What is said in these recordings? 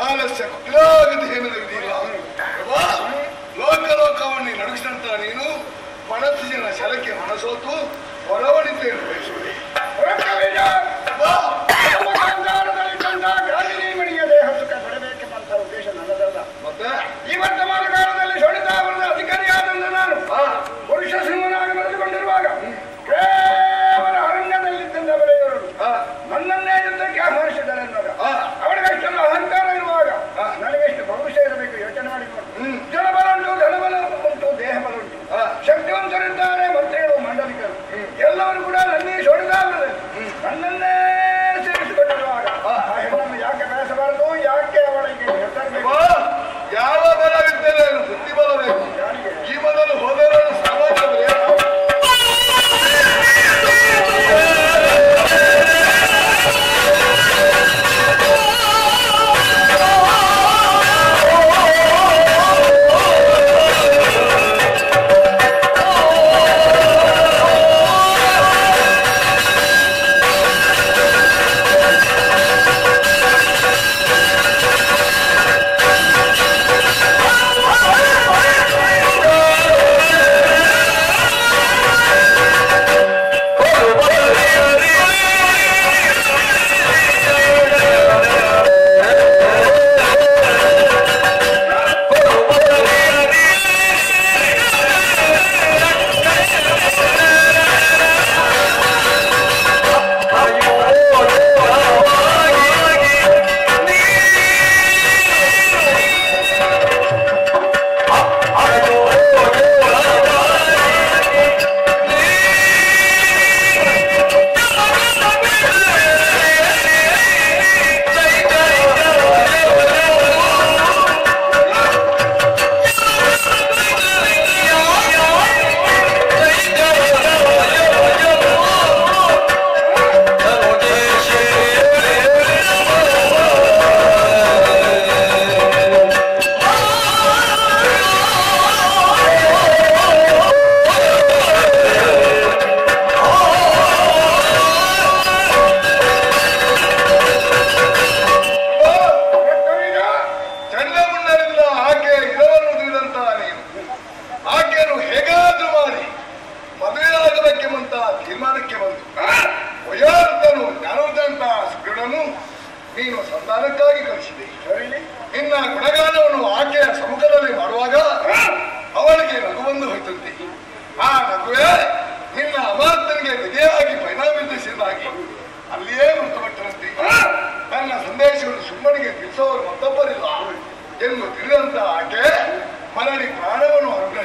ಕಾಲ ಶಕ್ತಿಯಾಗದ ಏನೂ ಇದೆಯಲ್ಲ ಲೋಕ ಲೋಕವನ್ನು ನಡೆಸಿದಂತ ನೀನು ಮನಸ್ಸಿನ ಶಲಕ್ಕೆ ಮನಸೋತು ಹೊರವಣಿತೆಯನ್ನು ಬಯಸುವೆ.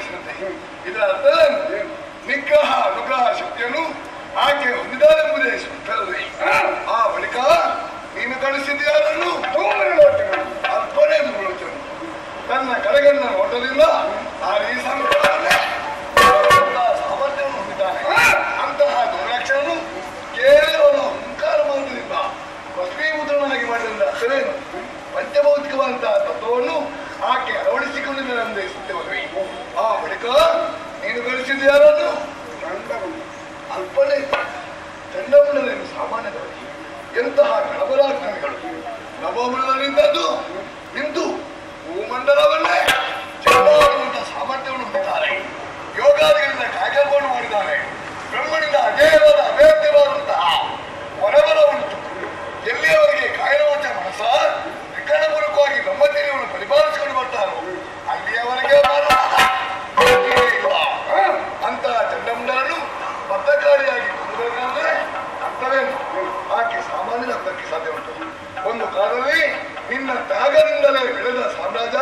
ತಿಳಿಸಿದಂತೆ ಇದರ ಅರ್ಥ ನಿಗ್ರಹ ಅನುಗ್ರಹ ಶಕ್ತಿಯನ್ನು ಆಕೆ ಹೊಂದಿದ್ದಾರೆ ಎಂಬುದೇ ಆ ಬಳಿಕ ನೀನು ಕಳಿಸಿದ್ಯಾರನ್ನು ಅರ್ಪಣೆ ತನ್ನ ಕಡೆಗಣ್ಣ ನೋಟದಿಂದ ಆ ರೀ ಸಂಕ್ರಾಂತ ಸಾಮಾನ್ಯದಲ್ಲಿ ಎಂತಹ ನವರಾಕ್ರಮಿಗಳು ನವಮಂಡಲದಿಂದದ್ದು ಇಂದು ಭೂಮಂಡಲವನ್ನೇ ಜನ್ಮಾಡುವಂತಹ ಸಾಮರ್ಥ್ಯವನ್ನು ಹೊಂದಿದ್ದಾರೆ. ಯೋಗಾದಿಗಳಿಂದ ಕಾಯ್ದೆಗಳನ್ನು ಮಾಡಿದ್ದಾರೆ. ಬ್ರಹ್ಮನಿಂದ ಅಜೇಯವಾದ ಅಭೇದ್ಯವಾದ ತ್ಯಾಗದಿಂದಲೇ ಬೆಳೆದ ಸಾಮ್ರಾಜ್ಯ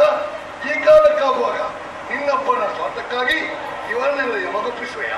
ಈ ಕಾಲಕ್ಕಾಗುವಾಗ ನಿನ್ನಪ್ಪನ ಸ್ವಾರ್ಥಕ್ಕಾಗಿ ಇವನ್ನೆಲ್ಲ ಯಮಗೊಪ್ಪಿಸುವೆಯ?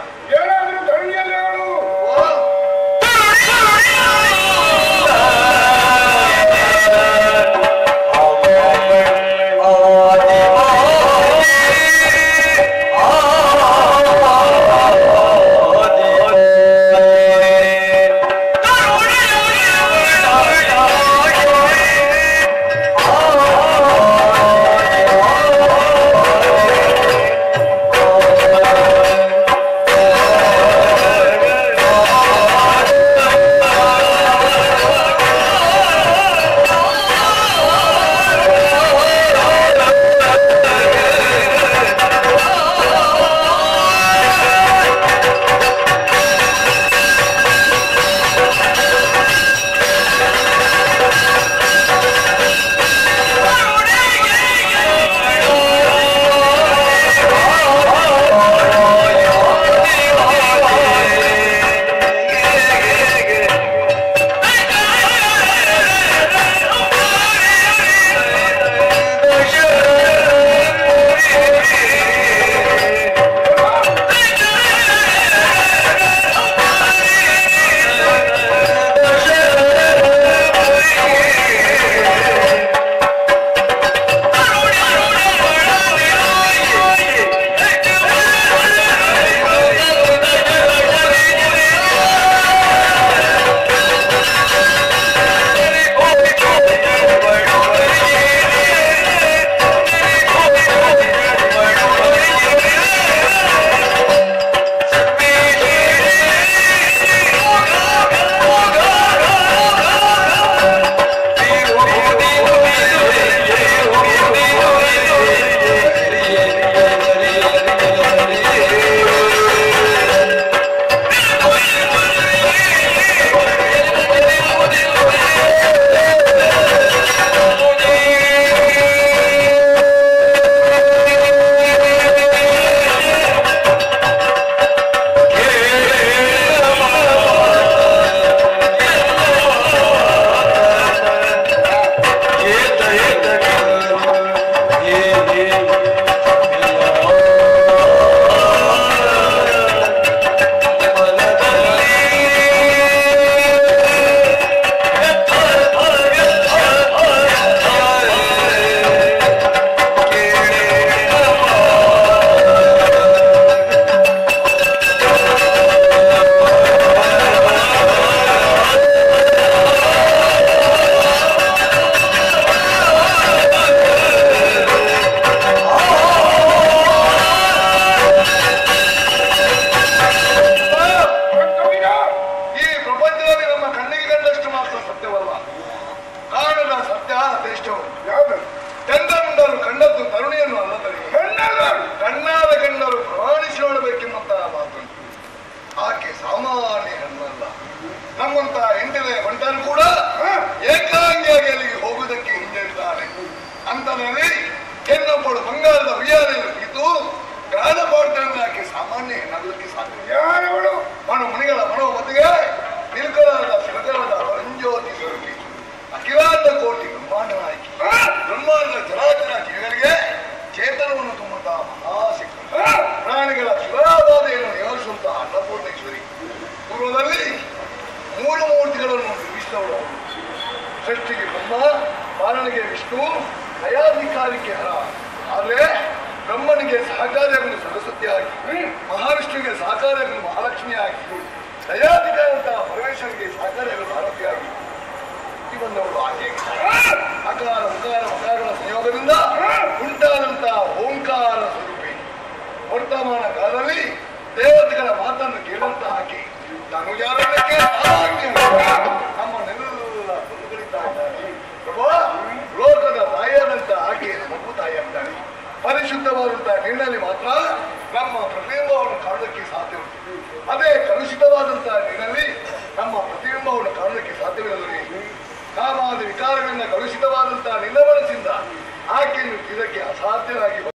ಹುಟ್ಟಿದ ಬಂಟನು ಕೂಡ ಏಕಾಂಗಿಯಾಗಿ ಅಲ್ಲಿಗೆ ಹೋಗುವುದಕ್ಕೆ ಹಿಂದೇಳ್ತಾರೆ ಅಂತನಲ್ಲಿ ಹೆಣ್ಣೊಬ್ಬಳು ಬಂಗಾರದ ಉಯ್ಯಾಲೆಯನ್ನು ಬಿದ್ದು ಗಾನ ಪಾಠ ಸಾಮಾನ್ಯ ಹೆಣ್ಣಾಗಲಿಕ್ಕೆ ಸಾಧ್ಯ. ಮನು ಮುನಿಗಳ ಮನೋ ಸೃಷ್ಟಿಗೆ ಬ್ರಹ್ಮ ಮಾರನಿಗೆ ವಿಷ್ಣು ಅಯಾಧಿಕಾರಿಕೆ ಹರ. ಆದರೆ ಬ್ರಹ್ಮನಿಗೆ ಸಹಕಾರಿಯಾಗಲು ಸರಸ್ವತಿಯಾಗಿ ಮಹಾವಿಷ್ಣುವಿಗೆ ಸಹಕಾರಿಯಾಗಲು ಮಹಾಲಕ್ಷ್ಮಿಯಾಗಿ ದಯಾಧಿಕಾರಂತಹ ಪರಮೇಶ್ವರಿಗೆ ಸಹಕಾರಿಯಾಗಲು ಹುಟ್ಟಿ ಬಂದವಳು ಆಕೆ. ಅಕಾರ ಉಕಾರ ಮಕಾರಗಳ ಸಂಯೋಗದಿಂದ ಉಂಟಾದಂತಹ ಓಂಕಾರ ಸ್ವರೂಪಿ. ವರ್ತಮಾನ ಕಾಲದಲ್ಲಿ ದೇವತೆಗಳ ಮಾತನ್ನು ಕೇಳುವಂತಹ ಆಕೆ. ತಾನು ಕಲುಷಿತವಾದಂತಹ ನೀರಿನಲ್ಲಿ ಮಾತ್ರ ನಮ್ಮ ಪ್ರತಿಬಿಂಬವನ್ನು ಕಾಣೋದಕ್ಕೆ ಸಾಧ್ಯ ಉಂಟು. ಅದೇ ಕಲುಷಿತವಾದಂತಹ ನೀರಿನಲ್ಲಿ ನಮ್ಮ ಪ್ರತಿಬಿಂಬವನ್ನು ಕಾಣೋದಕ್ಕೆ ಸಾಧ್ಯವಿಲ್ಲದೆ ಕಾಮಾದ ವಿಕಾರಗಳಿಂದ ಕಲುಷಿತವಾದಂತಹ ನಿನ್ನ ಆಕೆಯನ್ನು ಇದಕ್ಕೆ ಅಸಾಧ್ಯವಾಗಿ